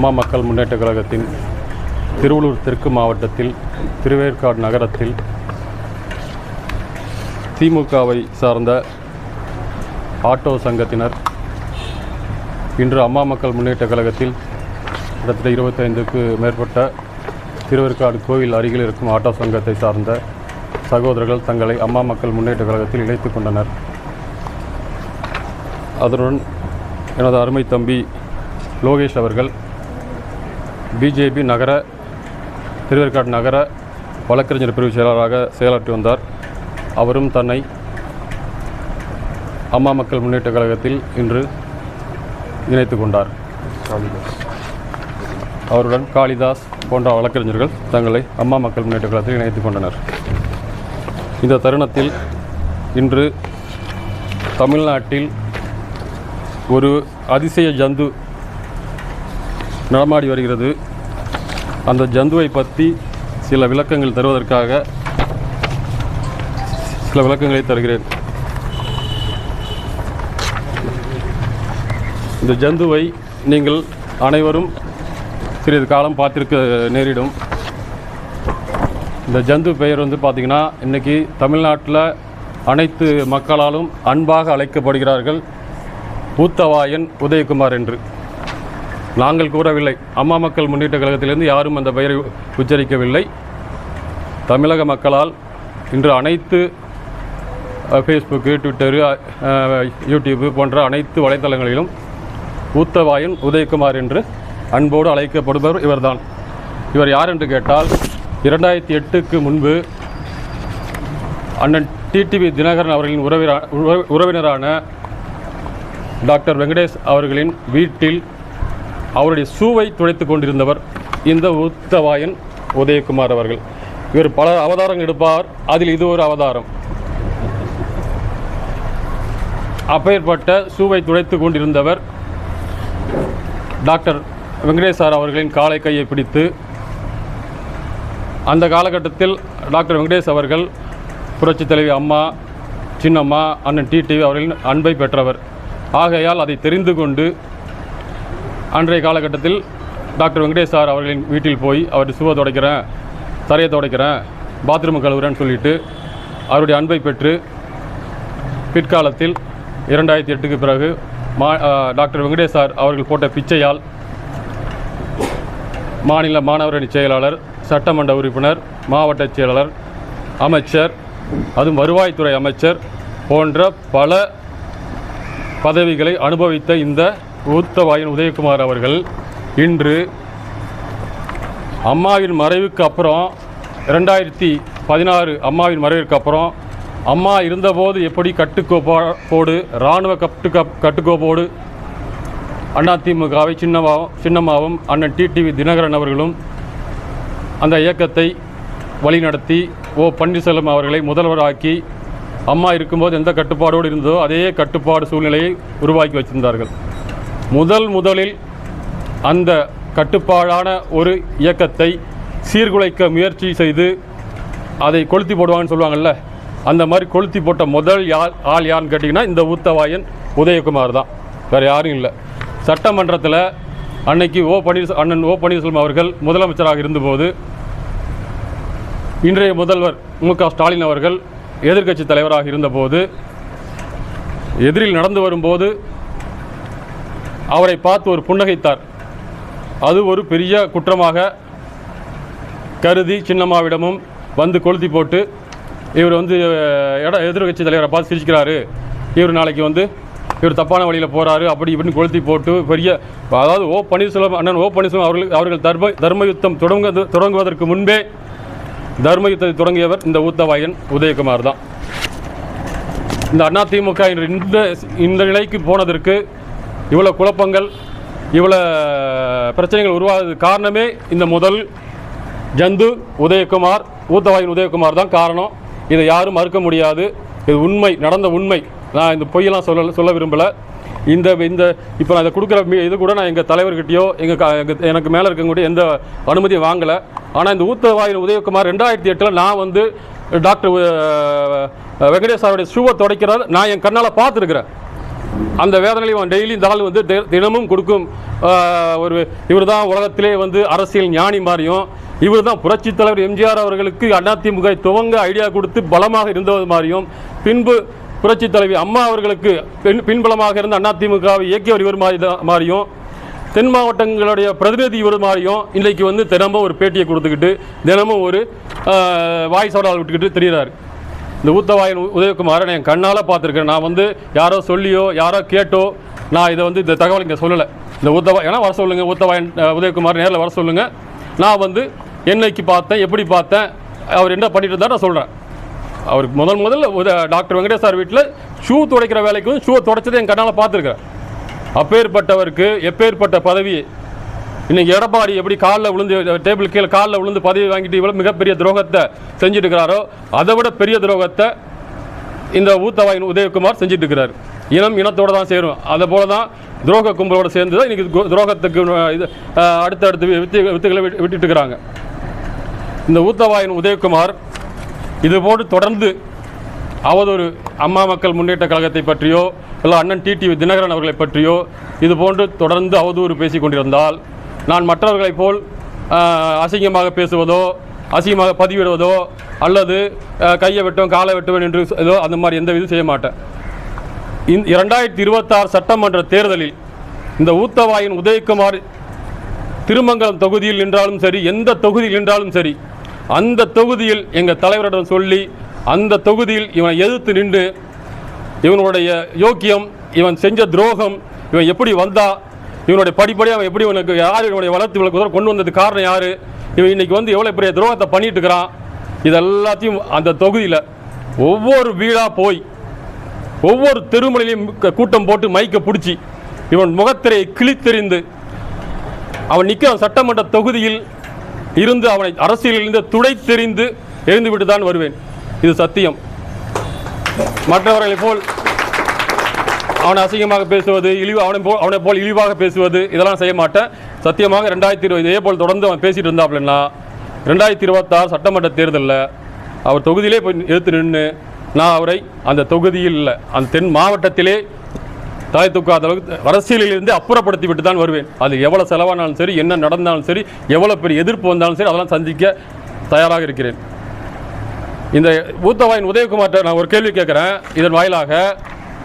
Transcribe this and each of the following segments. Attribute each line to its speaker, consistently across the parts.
Speaker 1: அம்மா மக்கள் முன்னேற்ற கழகத்தின் திருவள்ளூர் தெற்கு மாவட்டத்தில் திருவேற்காடு நகரத்தில் திமுகவை சார்ந்த ஆட்டோ சங்கத்தினர் இன்று அம்மா மக்கள் முன்னேற்ற கழகத்தில் கிட்டத்தட்ட இருபத்தைந்துக்கு மேற்பட்ட திருவேற்காடு கோவில் அருகில் இருக்கும் ஆட்டோ சங்கத்தை சார்ந்த சகோதரர்கள் தங்களை அம்மா மக்கள் முன்னேற்ற கழகத்தில் இணைத்துக் கொண்டனர். அதனுடன் எனது அருமை தம்பி லோகேஷ் அவர்கள் பிஜேபி நகர திருவேற்காடு நகர வழக்கறிஞர் பிரிவு செயலாளராக செயலாற்றி வந்தார். அவரும் தன்னை அம்மா மக்கள் முன்னேற்ற கழகத்தில் இன்று இணைத்து கொண்டார். அவருடன் காளிதாஸ் போன்ற வழக்கறிஞர்கள் தங்களை அம்மா மக்கள் முன்னேற்ற கழகத்தில் இணைத்துக் கொண்டனர். இந்த தருணத்தில் இன்று தமிழ்நாட்டில் ஒரு அதிசய ஜந்து நடமாடி வருகிறது. அந்த ஜந்துவை பற்றி சில விளக்கங்கள் தருவதற்காக சில விளக்கங்களை தருகிறேன். இந்த ஜந்துவை நீங்கள் அனைவரும் சிறிது காலம் பார்த்திருக்க நேரிடும். இந்த ஜந்து பெயர் வந்து பார்த்திங்கன்னா இன்றைக்கி தமிழ்நாட்டில் அனைத்து மக்களாலும் அன்பாக அழைக்கப்படுகிறார்கள். பூத்தவாயன் உதயகுமார் என்று. நாங்கள் கூறவில்லை. அம்மா மக்கள் முன்னேற்ற கழகத்திலிருந்து யாரும் அந்த பெயரை உச்சரிக்கவில்லை. தமிழக மக்களால் இன்று அனைத்து ஃபேஸ்புக்கு ட்விட்டரு யூடியூப்பு போன்ற அனைத்து வலைத்தளங்களிலும் ஊத்தவாயன் உதயகுமார் என்று அன்போடு அழைக்கப்படுபவர் இவர்தான். இவர் யார் என்று கேட்டால் இரண்டாயிரத்தி எட்டுக்கு முன்பு அண்ணன் டிடிவி தினகரன் அவர்களின் உறவினரான டாக்டர் வெங்கடேஷ் அவர்களின் வீட்டில் அவருடைய ஷூவை துடைத்துக் கொண்டிருந்தவர் இந்த உத்தவாயன் உதயகுமார் அவர்கள். இவர் பல அவதாரங்கள் எடுப்பார். அதில் இது ஒரு அவதாரம். அப்பேற்பட்ட ஷூவை துடைத்துக் கொண்டிருந்தவர் டாக்டர் வெங்கடேஷ் சார் அவர்களின் காலை கையை பிடித்து அந்த காலகட்டத்தில் டாக்டர் வெங்கடேஷ் அவர்கள் புரட்சித் தலைவி அம்மா சின்னம்மா அண்ணன் டிடிவி அவர்களின் அன்பை பெற்றவர். ஆகையால் அதை தெரிந்து கொண்டு அன்றைய காலகட்டத்தில் டாக்டர் வெங்கடேஷ் சார் அவர்களின் வீட்டில் போய் அவர் சுவை துடைக்கிறேன் தரையை துடைக்கிறேன் பாத்ரூம் கழுவுறேன்னு சொல்லிட்டு அவருடைய அன்பை பெற்று பிற்காலத்தில் இரண்டாயிரத்தி எட்டுக்கு பிறகு மா டாக்டர் வெங்கடேஷ் சார் அவர்கள் போட்ட பிச்சையால் மாநில மாணவரணி செயலாளர் சட்டமன்ற உறுப்பினர் மாவட்ட செயலாளர் அமைச்சர் அதுவும் வருவாய்த்துறை அமைச்சர் போன்ற பல பதவிகளை அனுபவித்த இந்த ஊத்தவாயின் உதயகுமார் அவர்கள் இன்று அம்மாவின் மறைவுக்கு அப்புறம் ரெண்டாயிரத்தி பதினாறு அம்மாவின் மறைவுக்கு அப்புறம் அம்மா இருந்தபோது எப்படி கட்டுக்கோப்போடு இராணுவ கட்டு கட்டுக்கோப்போடு அதிமுகவை சின்னமாவும் சின்னம்மாவும் அண்ணன் டிடிவி தினகரன் அவர்களும் அந்த இயக்கத்தை வழிநடத்தி ஓ பன்னீர்செல்வம் அவர்களை முதல்வராக்கி அம்மா இருக்கும்போது எந்த கட்டுப்பாடோடு இருந்ததோ அதே கட்டுப்பாடு சூழ்நிலையை உருவாக்கி வச்சிருந்தார்கள். முதல் முதலில் அந்த கட்டுப்பாடான ஒரு இயக்கத்தை சீர்குலைக்க முயற்சி செய்து அதை கொளுத்தி போடுவாங்கன்னு சொல்லுவாங்கல்ல அந்த மாதிரி கொளுத்தி போட்ட முதல் யார் ஆள் யாருன்னு கேட்டிங்கன்னா இந்த ஊத்தவாயன் உதயகுமார் தான். வேறு யாரும் இல்லை. சட்டமன்றத்தில் அன்னைக்கு ஓ பன்னீர் அண்ணன் ஓ பன்னீர்செல்வம் அவர்கள் முதலமைச்சராக இருந்தபோது இன்றைய முதல்வர் மு க ஸ்டாலின் அவர்கள் எதிர்க்கட்சி தலைவராக இருந்தபோது எதிரில் நடந்து வரும்போது அவரை பார்த்து ஒரு புன்னகைத்தார். அது ஒரு பெரிய குற்றமாக கருதி சின்னம்மாவிடமும் வந்து கொளுத்தி போட்டு இவர் வந்து இட எதிர்கட்சி தலைவரை பார்த்து சிரிச்சுக்கிறாரு. இவர் நாளைக்கு வந்து இவர் தப்பான வழியில் போகிறாரு அப்படி இப்படின்னு கொளுத்தி போட்டு பெரிய அதாவது ஓ பன்னீர்செல்வம் அண்ணன் ஓ பன்னீர்செல்வம் அவர்கள் அவர்கள் தர்ம தர்ம யுத்தம் தொடங்க தொடங்குவதற்கு முன்பே தர்ம யுத்தத்தை தொடங்கியவர் இந்த ஊத்தவாயன் உதயகுமார் தான். இந்த அதிமுக இன்று இந்த இந்த நிலைக்கு போனதற்கு இவ்வளோ குழப்பங்கள் இவ்வளோ பிரச்சனைகள் உருவாகிறது காரணமே இந்த முதல் ஜந்து உதயகுமார் ஊத்தவாயின் உதயகுமார் தான் காரணம். இதை யாரும் மறுக்க முடியாது. இது உண்மை நடந்த உண்மை. நான் இந்த பொய்யெல்லாம் சொல்ல சொல்ல விரும்பலை. இந்த இந்த இப்போ நான் இதை கொடுக்குற மீ- இது கூட நான் எங்கள் தலைவர்கிட்டயோ எங்கள் எங்கள் எனக்கு மேலே இருக்கக்கூடிய எந்த அனுமதியும் வாங்கலை. ஆனால் இந்த ஊத்தவாயின் உதயகுமார் ரெண்டாயிரத்தி எட்டில் நான் வந்து டாக்டர் வெங்கடேஷ் சாருடைய ஷூவை தொடக்கிறார். நான் என் கண்ணால் பார்த்துருக்குறேன். அந்த வேதனையை அவன் டெய்லி இந்த ஆள் வந்து தினமும் கொடுக்கும். ஒரு இவர் தான் உலகத்திலே வந்து அரசியல் ஞானி மாதிரியும் இவர் தான் புரட்சித் தலைவர் எம்ஜிஆர் அவர்களுக்கு அதிமுக துவங்க ஐடியா கொடுத்து பலமாக இருந்தது மாதிரியும் பின்பு புரட்சித் தலைவி அம்மா அவர்களுக்கு பின் பின்பலமாக இருந்த அதிமுகவை இயக்கியவர் இவர் மாதிரி மாதிரியும் தென் மாவட்டங்களுடைய பிரதிநிதி இவர் மாதிரியும் இன்றைக்கு வந்து தினமும் ஒரு பேட்டியை கொடுத்துக்கிட்டு தினமும் ஒரு வாய்ஸ் அவரால் விட்டுக்கிட்டு தெரிகிறார் இந்த ஊத்தவாயன் உ- உதயகுமாரை என் கண்ணால் பார்த்துருக்கேன் நான் வந்து யாரோ சொல்லியோ யாரோ கேட்டோ நான் இதை வந்து இந்த தகவல் இங்கே சொல்லலை. இந்த ஊத்தவா ஏன்னா வர சொல்லுங்கள் ஊத்தவாயன் உதயகுமார் நேரில் வர சொல்லுங்கள் நான் வந்து என்னைக்கு பார்த்தேன் எப்படி பார்த்தேன் அவர் என்ன பண்ணிட்டு இருந்தார் நான் சொல்கிறேன் அவருக்கு முதல் முதல்ல டாக்டர் வெங்கடேஷ் சார் வீட்டில் ஷூ துடைக்கிற வேலைக்கு வந்து ஷூவை துடைச்சதை என் கண்ணால் பார்த்துருக்கேன் அப்பேற்பட்டவருக்கு எப்பேற்பட்ட பதவி இன்னைக்கு எடப்பாடி எப்படி காலில் விழுந்து டேபிள் கீழே காலில் விழுந்து பதவி வாங்கிட்டு இவ்வளோ மிகப்பெரிய துரோகத்தை செஞ்சுட்டு இருக்கிறாரோ அதை விட பெரிய துரோகத்தை இந்த ஊத்தவாயின் உதயகுமார் செஞ்சுட்டு இருக்கிறார் இனம் இனத்தோடு தான் சேரும். அதை போல தான் துரோக கும்பலோடு சேர்ந்து தான் இன்றைக்கி கு- துரோகத்துக்கு இது அடுத்தடுத்து வித்து வித்துகளை விட்டு- விட்டுட்டு இருக்கிறாங்க இந்த ஊத்தவாயின் உதயகுமார் இது போன்று தொடர்ந்து அவதொரு அம்மா மக்கள் முன்னேற்ற கழகத்தை பற்றியோ இல்லை அண்ணன் டிடிவி தினகரன் அவர்களை பற்றியோ இது போன்று தொடர்ந்து அவதூறு பேசிக் கொண்டிருந்தால் நான் மற்றவர்களைப் போல் அசிங்கமாக பேசுவதோ அசிங்கமாக பதிவிடுவதோ அல்லது கையை வெட்டும் காலை வெட்டுவேன் என்று ஏதோ அந்த மாதிரி எந்த விதம் செய்ய மாட்டேன். இந் இரண்டாயிரத்தி இருபத்தாறு சட்டமன்ற தேர்தலில் இந்த ஊத்தவாயின் உதயகுமார் திருமங்கலம் தொகுதியில் நின்றாலும் சரி எந்த தொகுதியில் நின்றாலும் சரி அந்த தொகுதியில் எங்கள் தலைவரிடம் சொல்லி அந்த தொகுதியில் இவனை எதிர்த்து நின்று இவனுடைய யோக்கியம் இவன் செஞ்ச துரோகம் இவன் எப்படி வந்தா இவனுடைய படிப்படியாக அவன் எப்படி உனக்கு யார் இவனுடைய வளர்த்து இவளுக்கு கொண்டு வந்தது காரணம் யார்? இவன் இன்னைக்கு வந்து எவ்வளோ பெரிய துரோகத்தை பண்ணிட்டு இருக்கிறான்? இது எல்லாத்தையும் அந்த தொகுதியில் ஒவ்வொரு வீடாக போய் ஒவ்வொரு தெருமலையிலையும் கூட்டம் போட்டு மைக்கை பிடிச்சி இவன் முகத்திரையை கிழித்தெறிந்து அவன் நிற்க சட்டமன்ற தொகுதியில் இருந்து அவனை அரசியலிருந்து துடை தெரிந்து எழுந்துவிட்டு தான் வருவேன். இது சத்தியம். மற்றவர்களைப் போல் அவனை அசிங்கமாக பேசுவது இழிவு அவனை போ அவனை போல் இழிவாக பேசுவது இதெல்லாம் செய்ய மாட்டேன். சத்தியமாக ரெண்டாயிரத்தி இருபது இதே போல் தொடர்ந்து அவன் பேசிட்டு இருந்தாப்லன்னா ரெண்டாயிரத்தி இருபத்தாறு சட்டமன்ற தேர்தலில் அவர் தொகுதியிலே போய் எடுத்து நின்று நான் அவரை அந்த தொகுதியில் இல்லை அந்த தென் மாவட்டத்திலே தாய் தூக்காத அளவுக்கு அரசியலிலிருந்து அப்புறப்படுத்தி விட்டு தான் வருவேன். அது எவ்வளோ செலவானாலும் சரி என்ன நடந்தாலும் சரி எவ்வளோ பெரிய எதிர்ப்பு வந்தாலும் சரி அதெல்லாம் சந்திக்க தயாராக இருக்கிறேன். இந்த ஊத்தவாயின் உதயகுமார்கிட்ட நான் ஒரு கேள்வி கேட்குறேன். இதன் வாயிலாக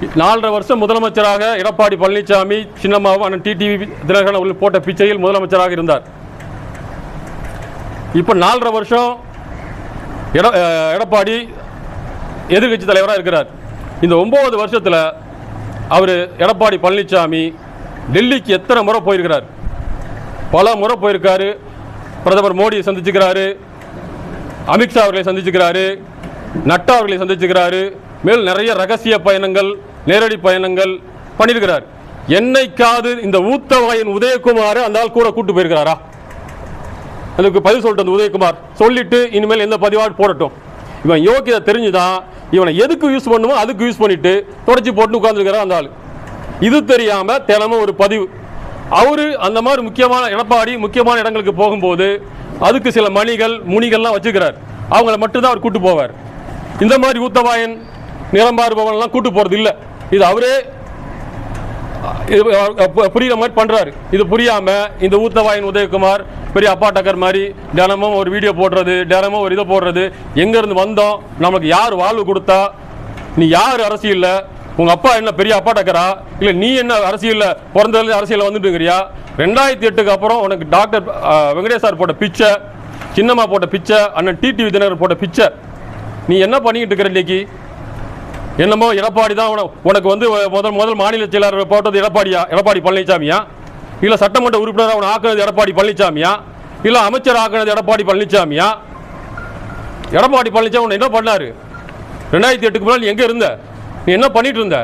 Speaker 1: நாலரை வருஷம் முதலமைச்சராக எடப்பாடி பழனிசாமி சின்னம்மாவும் அண்ணன் டிடிவி தினகரன் அவர்கள் போட்ட பிச்சையில் முதலமைச்சராக இருந்தார். இப்போ நாலரை வருஷம் எட எடப்பாடி எதிர்க்கட்சி தலைவராக இருக்கிறார். இந்த ஒம்பது வருஷத்தில் அவர் எடப்பாடி பழனிசாமி டெல்லிக்கு எத்தனை முறை போயிருக்கிறார்? பல முறை போயிருக்காரு. பிரதமர் மோடியை சந்திச்சுக்கிறாரு. அமித்ஷா அவர்களை சந்திச்சுக்கிறாரு. நட்டா அவர்களை சந்திச்சுக்கிறாரு. மேல் நிறைய ரகசிய பயணங்கள் நேரடி பயணங்கள் பண்ணியிருக்கிறார் என்னைக்காவது இந்த ஊத்தவாயின் உதயகுமார் அந்த ஆள் கூட கூட்டு போயிருக்கிறாரா? அதுக்கு பதில் சொல்லிட்டு அந்த உதயகுமார். சொல்லிட்டு இனிமேல் எந்த பதிவாடு போடட்டும். இவன் யோக்கியதை தெரிஞ்சுதான் இவனை எதுக்கு யூஸ் பண்ணுமோ அதுக்கு யூஸ் பண்ணிட்டு தொடச்சி போட்டு உட்காந்துருக்கிறான் அந்த ஆள். இது தெரியாம தினமும் ஒரு பதிவு. அவரு அந்த மாதிரி முக்கியமான எடப்பாடி முக்கியமான இடங்களுக்கு போகும்போது அதுக்கு சில மணிகள் முனிகள்லாம் வச்சுக்கிறார். அவங்கள மட்டும்தான் அவர் கூட்டு போவார். இந்த மாதிரி ஊத்தவாயன் நிலம்பாறுபவன்லாம் கூட்டு போறது இல்லை இது அவரே இது பு- புரியுற மாதிரி பண்றாரு. இது புரியாம இந்த ஊத்தவாயின் உதயகுமார் பெரிய அப்பா டக்கர் மாதிரி தினமும் ஒரு வீடியோ போடுறது தினமும் ஒரு இதை போடுறது. எங்க இருந்து வந்தோம்? நமக்கு யார் வாழ்வு கொடுத்தா? நீ யார் அரசியல்ல? உங்க அப்பா என்ன பெரிய அப்பா டக்கரா? இல்ல நீ என்ன அரசியல்ல பிறந்ததுல அரசியல்ல வந்துட்டுங்கிறியா ரெண்டாயிரத்தி எட்டுக்கு அப்புறம் உனக்கு டாக்டர் வெங்கடேஷ் சார் போட்ட பிச்சை சின்னம்மா போட்ட பிச்சை அண்ணன் டிடிவி தினகர் போட்ட பிச்சை. நீ என்ன பண்ணிக்கிட்டு இருக்கிற இன்னைக்கு? என்னமோ எடப்பாடி தான் உனக்கு வந்து முதல் முதல் மாநில செயலாளர் போட்டது எடப்பாடியா? எடப்பாடி பழனிசாமியா இல்ல சட்டமன்ற உறுப்பினர் அவனை ஆக்குனது எடப்பாடி பழனிசாமியா இல்ல அமைச்சர் ஆக்குனது எடப்பாடி பழனிசாமியா எடப்பாடி பழனிசாமி உன்னை என்ன பண்ணாரு? ரெண்டாயிரத்தி எட்டுக்கு முன்னாடி நீ எங்க இருந்த? நீ என்ன பண்ணிட்டு இருந்த?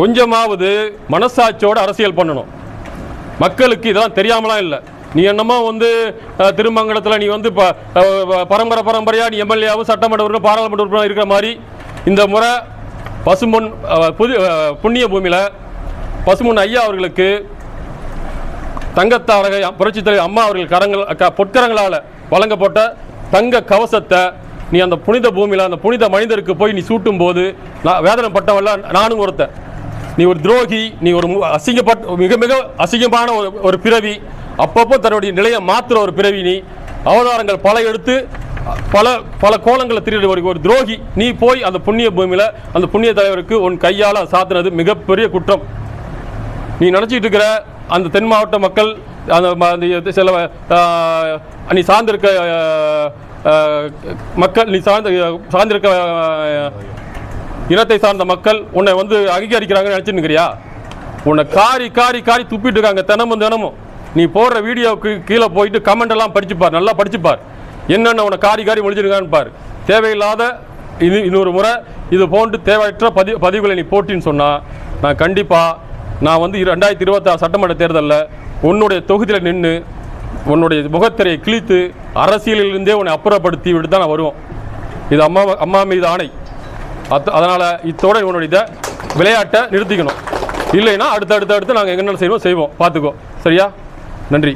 Speaker 1: கொஞ்சமாவது மனசாட்சியோட அரசியல் பண்ணணும். மக்களுக்கு இதெல்லாம் தெரியாமலாம் இல்லை. நீ என்னமோ வந்து திருமங்கலத்தில் நீ வந்து பரம்பரை பரம்பரையாக நீ எம்எல்ஏவும் சட்டமன்ற உறுப்பினர் பாராளுமன்ற உறுப்பினர் இருக்கிற மாதிரி இந்த முறை பசுமொன் புது புண்ணிய பூமியில் பசுமொன் ஐயா அவர்களுக்கு தங்கத்தாரக புரட்சித் தலைவர் அம்மா அவர்கள் கரங்கள் க- பொற்கரங்களால் வழங்கப்பட்ட தங்க கவசத்தை நீ அந்த புனித பூமியில் அந்த புனித மனிதருக்கு போய் நீ சூட்டும் போது நான் வேதனை பட்டவெல்லாம் நானும் ஒருத்தன். நீ ஒரு துரோகி நீ ஒரு அசிங்கப்பட்ட மிக மிக அசிங்கமான ஒரு ஒரு பிறவி. அப்பப்போ தன்னுடைய நிலையை மாற்றுற ஒரு பிறவி நீ. அவதாரங்கள் பல எடுத்து பல பல கோலங்களை திருடி ஒரு ஒரு துரோகி. நீ போய் அந்த புண்ணிய பூமியில் அந்த புண்ணிய தலைவருக்கு உன் கையால் சாத்துனது மிகப்பெரிய குற்றம். நீ நினச்சிட்டு இருக்கிற அந்த தென் மாவட்ட மக்கள் அந்த சில நீ சார்ந்திருக்க மக்கள் நீ சார்ந்த சார்ந்திருக்க இனத்தை சார்ந்த மக்கள் உன்னை வந்து அங்கீகரிக்கிறாங்கன்னு நினச்சிருக்கிறியா உன்னை காரி காரி காரி துப்பிட்டு இருக்காங்க தினமும் தினமும். நீ போடுற வீடியோவுக்கு கீழே போயிட்டு கமெண்ட் எல்லாம் படிச்சுப்பார். நல்லா படிச்சுப்பார். என்னென்ன உன்னை காரி காரி முடிச்சிருக்கான்னு பார். தேவையில்லாத இது இன்னொரு முறை இது போன்று தேவையற்ற பதி பதிவுகளை நீ போட்டின்னு சொன்னால் நான் கண்டிப்பாக நான் வந்து ரெண்டாயிரத்தி இருபத்தாறு சட்டமன்ற தேர்தலில் உன்னுடைய தொகுதியில் நின்று உன்னுடைய முகத்திரையை கிழித்து அரசியலிலிருந்தே உன்னை அப்புறப்படுத்தி விட்டு தான் நான் வருவோம். இது அம்மா அம்மா மீது ஆணை. அத் அதனால் இத்தோட உன்னுடைய இதை விளையாட்டை நிறுத்திக்கணும். இல்லைன்னா அடுத்து அடுத்து அடுத்து நாங்கள் என்னென்ன செய்வோம் செய்வோம். பார்த்துக்கோ சரியா? நன்றி.